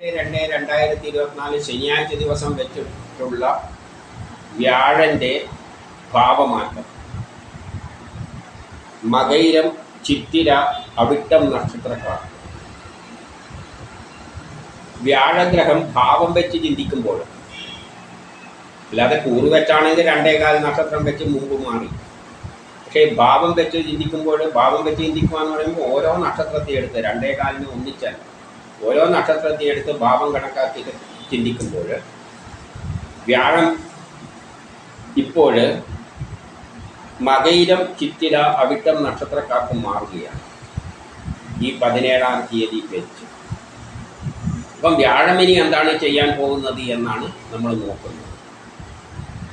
രണ്ട് രണ്ടായിരത്തി ഇരുപത്തിനാല് ശനിയാഴ്ച ദിവസം വെച്ചിട്ടുള്ള വ്യാഴന്റെ ഭാവമാറ്റം. മകൈരം ചിത്തിര അവിട്ടം നക്ഷത്രക്കാർ. വ്യാഴഗ്രഹം ഭാവം വെച്ച് ചിന്തിക്കുമ്പോൾ അല്ലാതെ കൂറ് വെച്ചാണെങ്കിൽ രണ്ടേകാൽ നക്ഷത്രം വെച്ച് മുമ്പ് മാറി. പക്ഷേ ഭാവം വെച്ച് ചിന്തിക്കുമ്പോൾ ഭാവം വെച്ച് ചിന്തിക്കുക എന്ന് പറയുമ്പോൾ ഓരോ നക്ഷത്രത്തെ എടുത്ത് രണ്ടേകാലിന് ഒന്നിച്ചാൽ ഓരോ നക്ഷത്രത്തെ എടുത്ത് ഭാവം കണക്കാക്കി ചിന്തിക്കുമ്പോൾ വ്യാഴം ഇപ്പോൾ മകയിരം ചിത്തിര അവിട്ടം നക്ഷത്രക്കാർക്ക് മാറുകയാണ്. ഈ പതിനേഴാം തീയതി വെച്ച്. അപ്പം വ്യാഴമിനി എന്താണ് ചെയ്യാൻ പോകുന്നത് എന്നാണ് നമ്മൾ നോക്കുന്നത്.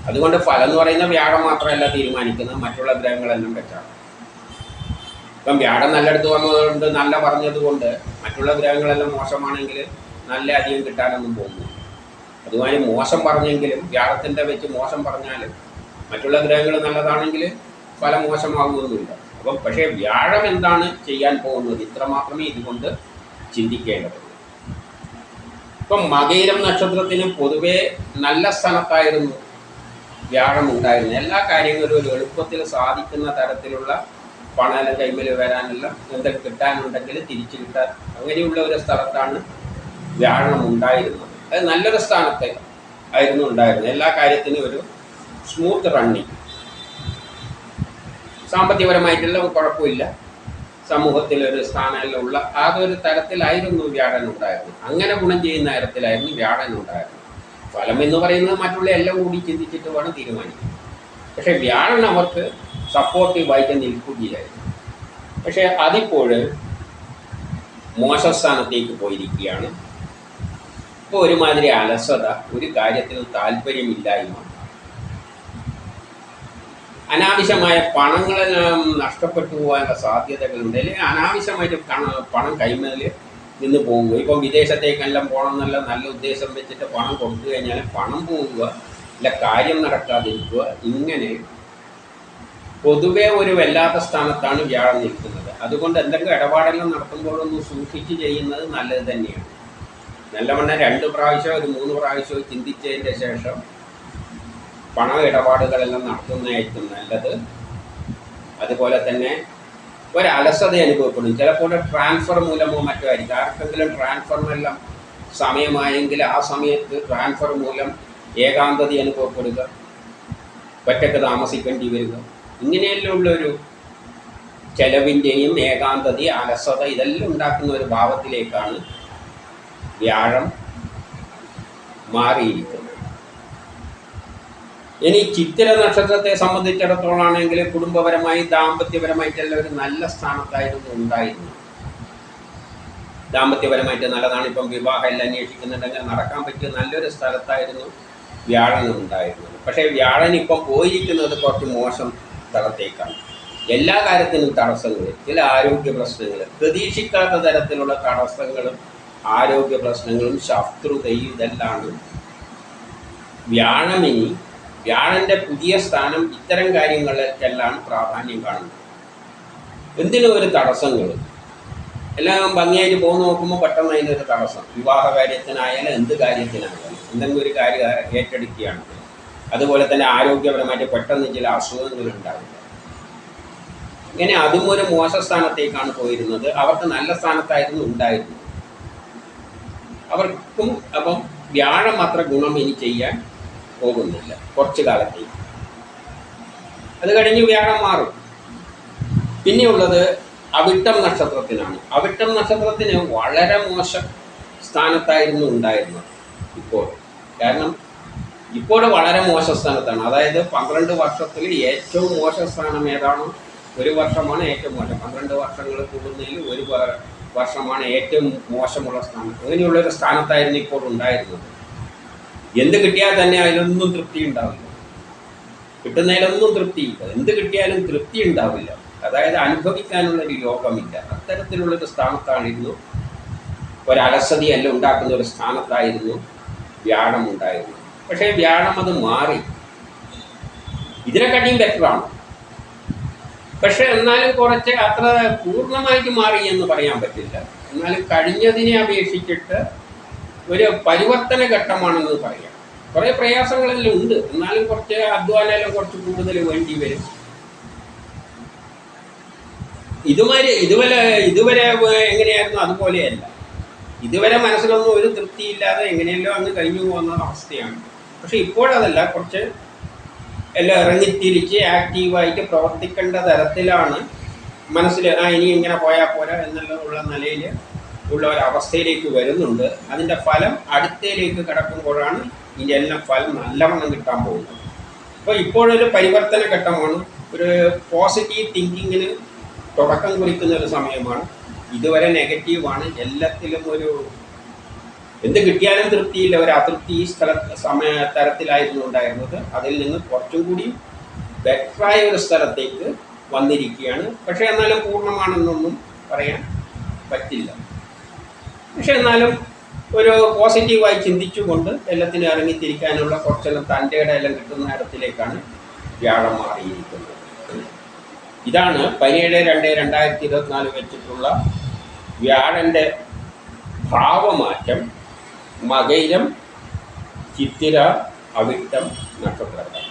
അതുകൊണ്ട് ഫലം എന്ന് പറയുന്ന വ്യാഴം മാത്രമല്ല തീരുമാനിക്കുന്നത് മറ്റുള്ള ഗ്രഹങ്ങളെല്ലാം വെച്ചാണ്. ഇപ്പം വ്യാഴം നല്ലടുത്ത് വന്നതുകൊണ്ട് നല്ല പറഞ്ഞതുകൊണ്ട് മറ്റുള്ള ഗ്രഹങ്ങളെല്ലാം മോശമാണെങ്കിൽ നല്ല അധികം കിട്ടാനൊന്നും പോകുന്നു അതുമായി മോശം പറഞ്ഞെങ്കിലും വ്യാഴത്തിന്റെ വെച്ച് മോശം പറഞ്ഞാലും മറ്റുള്ള ഗ്രഹങ്ങൾ നല്ലതാണെങ്കിൽ ഫലം മോശമാകുമൊന്നുമില്ല അപ്പം പക്ഷേ വ്യാഴം എന്താണ് ചെയ്യാൻ പോകുന്നത്? ഇത്ര മാത്രമേ ഇതുകൊണ്ട് ചിന്തിക്കേണ്ടതുള്ളൂ. ഇപ്പം മകയിരം നക്ഷത്രത്തിന് പൊതുവേ നല്ല സ്ഥലത്തായിരുന്നു വ്യാഴം ഉണ്ടായിരുന്നു എല്ലാ കാര്യങ്ങളും ഒരു എളുപ്പത്തിൽ സാധിക്കുന്ന തരത്തിലുള്ള പണമെല്ലാം ടൈമിൽ വരാനുള്ള എന്തൊക്കെ കിട്ടാനുണ്ടെങ്കിൽ തിരിച്ചു കിട്ടാൻ അങ്ങനെയുള്ള ഒരു സ്ഥലത്താണ് വ്യാഴം ഉണ്ടായിരുന്നത്. അത് നല്ലൊരു സ്ഥാനത്ത് ആയിരുന്നു ഉണ്ടായിരുന്നത്. എല്ലാ കാര്യത്തിനും ഒരു സ്മൂത്ത് റണ്ണിങ് സാമ്പത്തികപരമായിട്ടുള്ള കുഴപ്പമില്ല. സമൂഹത്തിലൊരു സ്ഥാനമെല്ലാം ഉള്ള അതൊരു തരത്തിലായിരുന്നു വ്യാഴൻ ഉണ്ടായിരുന്നത്. അങ്ങനെ ഗുണം ചെയ്യുന്ന തരത്തിലായിരുന്നു വ്യാഴൻ ഉണ്ടായിരുന്നത്. ഫലം എന്ന് പറയുന്നത് മറ്റുള്ള എല്ലാം കൂടി ചിന്തിച്ചിട്ട് വേണം തീരുമാനിക്കാൻ. പക്ഷേ വ്യാഴൻ അവർക്ക് സപ്പോർട്ടീവായിട്ട് നിൽക്കുകയായിരുന്നു. പക്ഷേ അതിപ്പോൾ മോശസ്ഥാനത്തേക്ക് പോയിരിക്കുകയാണ്. ഇപ്പോൾ ഒരുമാതിരി അലസത ഒരു കാര്യത്തിനും താല്പര്യമില്ലായ്മ. അനാവശ്യമായ പണങ്ങളെല്ലാം നഷ്ടപ്പെട്ടു പോകാനുള്ള സാധ്യതകളുണ്ട്. അല്ലെങ്കിൽ അനാവശ്യമായിട്ട് പണം കൈമേൽ നിന്ന് പോകുക ഇപ്പം വിദേശത്തേക്കെല്ലാം പോകണം എന്നുള്ള നല്ല ഉദ്ദേശം വെച്ചിട്ട് പണം കൊടുത്തു കഴിഞ്ഞാൽ പണം പോവുക അല്ല കാര്യം നടക്കാതിരിക്കുക ഇങ്ങനെ പൊതുവെ ഒരു വല്ലാത്ത സ്ഥാനത്താണ് വ്യാഴം നിൽക്കുന്നത്. അതുകൊണ്ട് എന്തെങ്കിലും ഇടപാടെല്ലാം നടത്തുമ്പോഴൊന്നും സൂക്ഷിച്ച് ചെയ്യുന്നത് നല്ലത് തന്നെയാണ്. നല്ലവണ്ണം രണ്ട് പ്രാവശ്യം ഒരു മൂന്ന് പ്രാവശ്യം ചിന്തിച്ചതിന്റെ ശേഷം പണ ഇടപാടുകളെല്ലാം നടത്തുന്നതായിരിക്കും നല്ലത്. അതുപോലെ തന്നെ ഒരു അലസത അനുഭവപ്പെടും. ചിലപ്പോൾ ട്രാൻസ്ഫർ മൂലമോ മറ്റോ ആയിരിക്കും. ആർക്കെങ്കിലും ട്രാൻസ്ഫറിനെല്ലാം സമയമായെങ്കിൽ ആ സമയത്ത് ട്രാൻസ്ഫർ മൂലം ഏകാന്തത അനുഭവപ്പെടുക ഒറ്റയ്ക്ക് താമസിക്കേണ്ടി വരിക. ഇങ്ങനെയെല്ലാം ഉള്ളൊരു ചെലവിന്റെയും ഏകാന്തത അലസത ഇതെല്ലാം ഉണ്ടാക്കുന്ന ഒരു ഭാവത്തിലേക്കാണ് വ്യാഴം മാറിയിരിക്കുന്നത്. ഇനി ചിത്തിര നക്ഷത്രത്തെ സംബന്ധിച്ചിടത്തോളം ആണെങ്കിൽ കുടുംബപരമായി ദാമ്പത്യപരമായിട്ടെല്ലാം ഒരു നല്ല സ്ഥാനത്തായിരുന്നു ഉണ്ടായിരുന്നു ദാമ്പത്യപരമായിട്ട് നല്ലതാണ്. ഇപ്പം വിവാഹം എല്ലാം അന്വേഷിക്കുന്നുണ്ടെങ്കിൽ നടക്കാൻ പറ്റിയ നല്ലൊരു സ്ഥലത്തായിരുന്നു വ്യാഴൻ ഉണ്ടായിരുന്നത് പക്ഷേ വ്യാഴൻ ഇപ്പം പോയിരിക്കുന്നത് കുറച്ച് മോശം സ്ഥലത്തേക്കാണ് എല്ലാ കാര്യത്തിലും തടസ്സങ്ങൾ ചില ആരോഗ്യ പ്രശ്നങ്ങൾ പ്രതീക്ഷിക്കാത്ത തരത്തിലുള്ള തടസ്സങ്ങളും ആരോഗ്യ പ്രശ്നങ്ങളും ശത്രുതയും ഇതെല്ലാം വ്യാഴമിനി വ്യാഴന്റെ പുതിയ സ്ഥാനം ഇത്തരം കാര്യങ്ങൾക്കെല്ലാം പ്രാധാന്യം കാണുന്നത് എന്തിനും ഒരു തടസ്സങ്ങൾ എല്ലാം ഭംഗിയായിട്ട് പോകുന്ന നോക്കുമ്പോൾ പെട്ടെന്ന് അതിനൊരു തടസ്സം. വിവാഹ കാര്യത്തിനായാലും എന്ത് കാര്യത്തിനായാലും എന്തെങ്കിലും ഒരു കാര്യം ഏറ്റെടുക്കുകയാണ് അതുപോലെ തന്നെ ആരോഗ്യപരമായിട്ട് പെട്ടെന്ന് ചില അസുഖങ്ങൾ ഉണ്ടാവില്ല ഇങ്ങനെ അതും ഒരു മോശ സ്ഥാനത്തേക്കാണ് പോയിരുന്നത്. അവർക്ക് നല്ല സ്ഥാനത്തായിരുന്നു ഉണ്ടായിരുന്നത്. അവർക്കും അപ്പം വ്യാഴം അത്ര ഗുണം ഇനി ചെയ്യാൻ പോകുന്നില്ല കുറച്ച് കാലത്തേക്ക്. അത് കഴിഞ്ഞ് വ്യാഴം മാറും. പിന്നെയുള്ളത് അവിട്ടം നക്ഷത്രത്തിനാണ്. അവിട്ടം നക്ഷത്രത്തിന് വളരെ മോശം സ്ഥാനത്തായിരുന്നു ഉണ്ടായിരുന്നത് ഇപ്പോൾ. കാരണം ഇപ്പോൾ വളരെ മോശ സ്ഥാനത്താണ്. അതായത് പന്ത്രണ്ട് വർഷത്തിൽ ഏറ്റവും മോശ സ്ഥാനം ഏതാണോ? ഒരു വർഷമാണ് ഏറ്റവും മോശം. പന്ത്രണ്ട് വർഷങ്ങൾ കൂടുന്നതിൽ ഒരു വർഷമാണ് ഏറ്റവും മോശമുള്ള സ്ഥാനം. അങ്ങനെയുള്ളൊരു സ്ഥാനത്തായിരുന്നു ഇപ്പോൾ ഉണ്ടായിരുന്നത്. എന്ത് കിട്ടിയാൽ തന്നെ അതിലൊന്നും തൃപ്തി ഉണ്ടാവില്ല. കിട്ടുന്നതിലൊന്നും തൃപ്തിയില്ല എന്ത് കിട്ടിയാലും തൃപ്തി ഉണ്ടാവില്ല. അതായത് അനുഭവിക്കാനുള്ളൊരു യോഗമില്ല. അത്തരത്തിലുള്ളൊരു സ്ഥാനത്താണിരുന്നു ഒരലസതിയല്ല ഉണ്ടാക്കുന്ന ഒരു സ്ഥാനത്തായിരുന്നു വ്യാഴം ഉണ്ടായിരുന്നത്. പക്ഷേ വ്യാഴം അത് മാറി. ഇതിനെക്കാട്ടിയും ബെറ്ററാണ് പക്ഷെ എന്നാലും കുറച്ച് അത്ര പൂർണമായിട്ട് മാറി എന്ന് പറയാൻ പറ്റില്ല. എന്നാലും കഴിഞ്ഞതിനെ അപേക്ഷിച്ചിട്ട് ഒരു പരിവർത്തന ഘട്ടമാണെന്ന് പറയാം. കുറേ പ്രയാസങ്ങളെല്ലാം ഉണ്ട്. എന്നാലും കുറച്ച് അധ്വാനമെല്ലാം കുറച്ച് കൂടുതൽ വേണ്ടി വരും. ഇതുവരെ ഇതുവരെ ഇതുവരെ എങ്ങനെയായിരുന്നു? അതുപോലെയല്ല. ഇതുവരെ മനസ്സിലൊന്നും ഒരു തൃപ്തിയില്ലാതെ എങ്ങനെയല്ലോ അങ്ങ് കഴിഞ്ഞു പോകുന്ന അവസ്ഥയാണ്. പക്ഷെ ഇപ്പോഴതല്ല കുറച്ച് എല്ലാം ഇറങ്ങിത്തിരിച്ച് ആക്റ്റീവായിട്ട് പ്രവർത്തിക്കേണ്ട തരത്തിലാണ് മനസ്സിൽ ആ ഇനി ഇങ്ങനെ പോയാൽ പോരാ എന്നുള്ളതുള്ള നിലയിൽ ഉള്ള ഒരു അവസ്ഥയിലേക്ക് വരുന്നുണ്ട്. അതിന്റെ ഫലം അടുത്തയിലേക്ക് കിടക്കുമ്പോഴാണ് എല്ലാം ഫലം നല്ലവണ്ണം കിട്ടാൻ പോകുന്നത്. അപ്പോൾ ഇപ്പോഴൊരു പരിവർത്തന ഘട്ടമാണ്. ഒരു പോസിറ്റീവ് തിങ്കിങ്ങിന് തുടക്കം കുറിക്കുന്ന ഒരു സമയമാണ്. ഇതുവരെ നെഗറ്റീവാണ്. എല്ലാത്തിലും ഒരു എന്ത് കിട്ടിയാലും തൃപ്തിയില്ല ഒരു അതൃപ്തി ഈ സ്ഥല സമയ തരത്തിലായിരുന്നു ഉണ്ടായിരുന്നത്. അതിൽ നിന്ന് കുറച്ചും കൂടി ബെറ്ററായ ഒരു സ്ഥലത്തേക്ക് വന്നിരിക്കുകയാണ്. പക്ഷേ എന്നാലും പൂർണമാണെന്നൊന്നും പറയാൻ പറ്റില്ല. പക്ഷെ എന്നാലും ഒരു പോസിറ്റീവായി ചിന്തിച്ചുകൊണ്ട് എല്ലാത്തിനും ഇറങ്ങിത്തിരിക്കാനുള്ള കുറച്ചെല്ലാം തന്റെ എല്ലാം കിട്ടുന്ന ഇടത്തിലേക്കാണ് വ്യാഴം മാറിയിരിക്കുന്നത്. ഇതാണ് പതിനേഴ് രണ്ട് രണ്ടായിരത്തി ഇരുപത്തിനാല് വെച്ചിട്ടുള്ള വ്യാഴന്റെ ഭാവമാറ്റം. മകയിരം ചിത്തിര അവിട്ടം നക്ഷത്രങ്ങൾ.